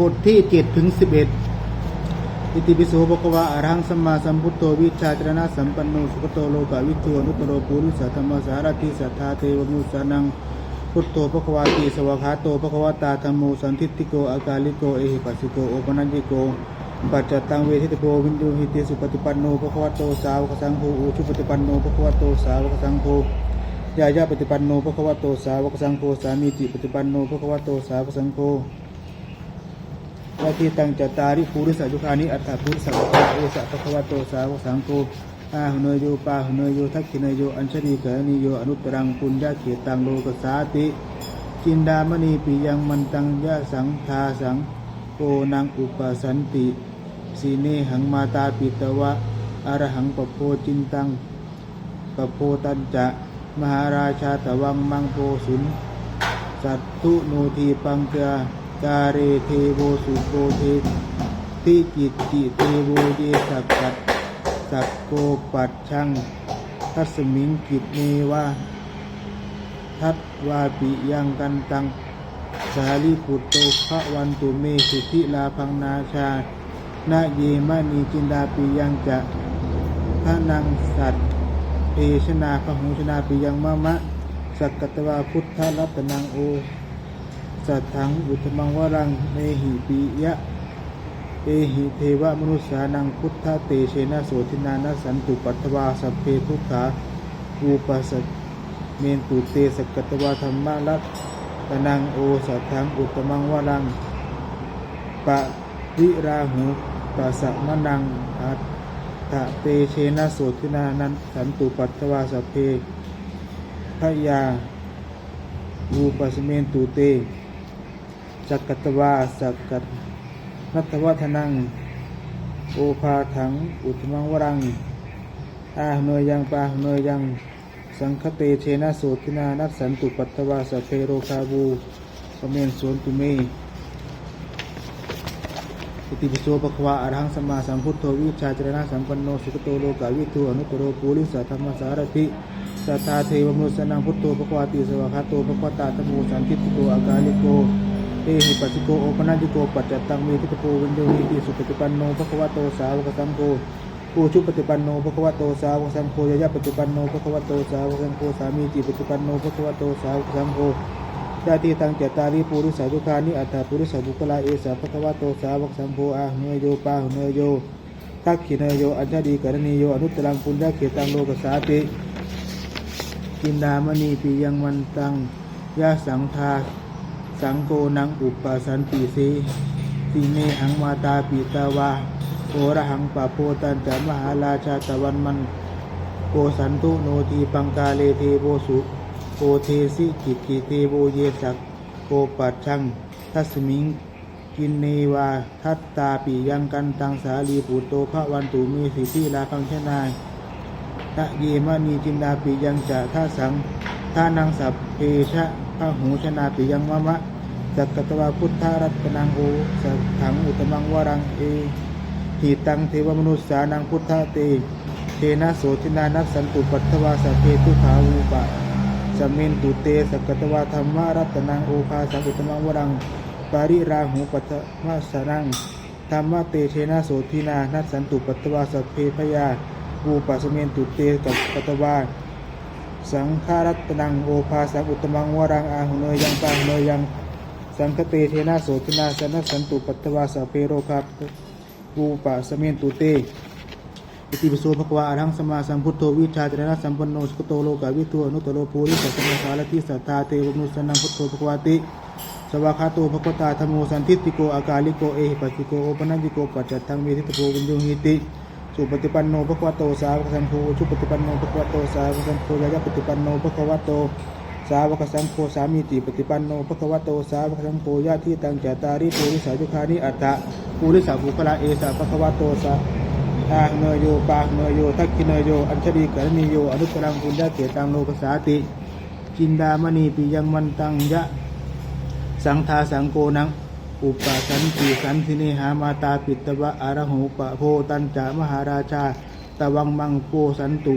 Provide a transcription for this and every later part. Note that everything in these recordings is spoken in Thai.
บทที่เจ็ดถึงสิบเอ็ดอิติปิโสภควาอรหังสัมมาสัมพุทโธวิชาจรณะสัมปันโนสุขโตโลกาวิทูนุตตโรปุริสัทธรรมสารติสัทธาเทวมุสานังพุทโธภควาติสวากขาโตภควตาธรรมโมสันทิฏฐิโกอากาลิโกเอหิปัสสิโกโอปนัญญิโกปัจจตังเวทิตโกวินยูหิติสุปฏิปันโนภควโตสาวกสังโฆอุชุปฏิปันโนภควโตสาวกสังโฆยายาปฏิปันโนภควโตสาวกสังโฆสามีจิปฏิปันโนภควโตสาวกสังโฆ วาทีตังจตาริภูริสัยุคานิอัตถภูริสัพพะเอสะภควโตสาวกสังโฆอาหุเนยโยปาหุเนยโยทักขิเนยโยอัญชลีเกนิโยอนุตรังปุญญาเขตังโลกสาติจินดามณีปิยังมันตังยะสังทาสังโกนังอุปสันติสีเนหังมาตาปิตวะอรหังปโพจินตังปโพตัญจะมหาราชาตวังมังโพสุนสัตตุโนทีปังเกาการเรเทโวสุโกเทติกิตติเทโวเยสักกัดสักโกปัดชังทัสมิงกิตเนวาทัตวาปิยังกันตัง สาลีปุตโตภะวันตุเมสุธิลาพังนาชานาเยมณีจินดาปิยังจะพระนังสัตเอชนาพหูชนาปิยังมะมะ สักกตวาพุทธรัตนังโอ สัทถังอุตมังวรังเมหิปิยะเอหิเทวมนุษสานังพุทธเตเชนะโสทินานะสันตุปัตวาสัพเพทุกขาอูปัสสเมนตุเตสกกตวาธรรมะรัตตนังโอสัทถังอุตมังวรังปะวิราหูปัสสะมะนังอัตตะเตเชนะโสทินานันสันตุปัตวาสัพเพพยาวูปัสเมนตุเต สักกตวาสักกัตนัตวัฒนัง โอภาถัง อุตมังวรัง อาหนยยังปาหนยยัง สังคเตเชนะโสทินานัสสันตุปัตถวาสเพโรคาบูปเมนสวนตุเมอิติปิโสภควาอรหังสมมาสัมพุทโธวิชาจรณะสัมปันโนสุขโตโลกาวิทูอนุตตโรปุริสัทธรรมสารติสัทธาเทวมนุสนังพุทโธภควาติสวากขาโตภควตาธรรมโมสันทิฏฐิโกอากาลิโก เอหิปัสสิโกโอปนัญญิโกปัจจตังเมทิตโกวินโยหิติสุปฏิปันโนภควโตสาวกสังโฆปูชุปฏิปันโนภควโตสาวกสังโฆยายาปฏิปันโนภควโตสาวกสังโฆสามีจิปฏิปันโนภควโตสาวกสังโฆญาติตังเจตาริปุริสายุคานิอัตถปุริสบุคลาเอสาภควโตสาวกสัมโพอาเนโยปาเนโยทักขิเนโยอัญชดีกรณีโยอนุตตรังปุญญาเขตังโลกสาติกินดามณีปิยังมันตังยาสังทา สังโกนังอุปสันติสีสีเนหังมาตาปิตาวาโอระหังปะโพตันจะมหาราชาตะวันมันโกสันตุโนทีปังกาเลเทโบสุโกเทสิกิกิเทโบเยสักโกปัดชังทัสมิงกินเนวาทัตตาปิยังกันตังสาลีปุตโตภะวันตุมีสิทธิลาพังชนายตะเยมณีจินดาปิยังจะท่าสังท่านังสัพเพชะพระหูชนาปิยังมะมะ สักกตวาพุทธารัตนังโอสัทถังอุตมังวรังเอหิตังเทวมนุษสานังพุทธเตเทนะโสทินานัสสันตุปัตวาสัพเพทุขาวูปะสมเมนตุเตสกตวาธรรมารัตนังโอภาสังอุตมังวรังปาริราหูปัตมาสนังธรรมเตเชนะโสทินานัสสันตุปัตตวาสัพเพพยาอูปัสเมนตุเตกับปัตวาสังฆารัตนังโอภาสังอุตมังวรังอาหุเนยังปาหุเนยัง สังคเตเทนะโสทินาสนัสสันตุปัตตวาสเพโรคาปูปัสเมนตุเตอิติปิโสภควาอรหังสมาสัมพุทโธวิชาจรณะสัมปันโนสุโตโลกาวิทูอนุตตโรภูริสัตมสารติสัตตาเทวมนุสนังพุทโธภควาติสวากาโตภควตาธมโมสันทิฏฐิโกอากาลิโกเอหิปัสสิโกโอปนัญญิโกปัจจตังเมทิตโกวิญญูหิติสุปฏิปันโนภควโตสาวกสังโฆชุปฏิปันโนภควโตสาวกสังโฆยายาปฏิปันโนภควโต สาวกสังโฆสามีติปฏิปันโนภควโตสาวกสังโฆญาติตังจตาริปุริสายุคานิอัตตะปุริสาภุคลาเอสาภควโตสาอาเนยโยปาเนยโยทักขิเนยโยอัญชลีกรณีโยอนุตรังปุญญาเกตังโลกสาติจินดามณีปิยังมันตังยะสังทาสังโกนังอุปสันติสันทิเนหามาตาปิตวะอารหูปะโพตันจามหาราชาตะวังมังโกสันตุ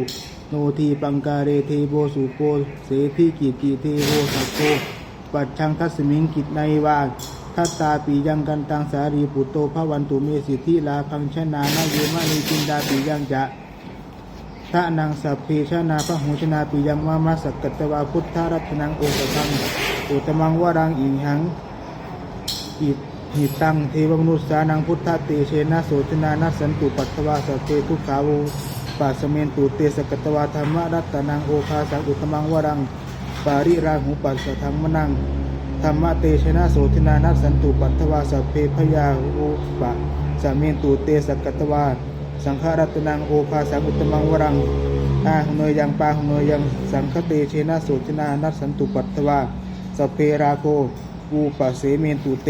โนทีปังการเรเทโบสุโกเสทิกิจิเทโบสัโกปัจชังทัสมิงกิจในวาทัตตาปียังกันตังสารีปุตโตภวันตุเมสิทธิลาพังชนานาเยมานิจินดาปียังจะทะนังสัพเพชนาพระหูชนาปียังมามาสกกัตตวาพุทธรัตนังโอตตังโอตมังวรังอิงหังอิหิตังเทวมนุษสานังพุทธเตเชนะโสชนานัสันตุปัตตวาสพเททุกขาวู ปัสเมนตุเตสกตวาธรรมรัตนังโอคาสังอุตมังวรัง ปาริราหูปัสสะธรรมนังธรรมเตชนะโสชนานัสสันตุปัตตวาสพเพพยาอุปะสเมนตุเตสกตวาสังฆรัตนังโอคาสังอุตมังวรังอาหนยยังปาหนยยังสังฆเตเชนะโสชนานัสสันตุปัตตวาสพเพราโคปูปเสเมนตุเต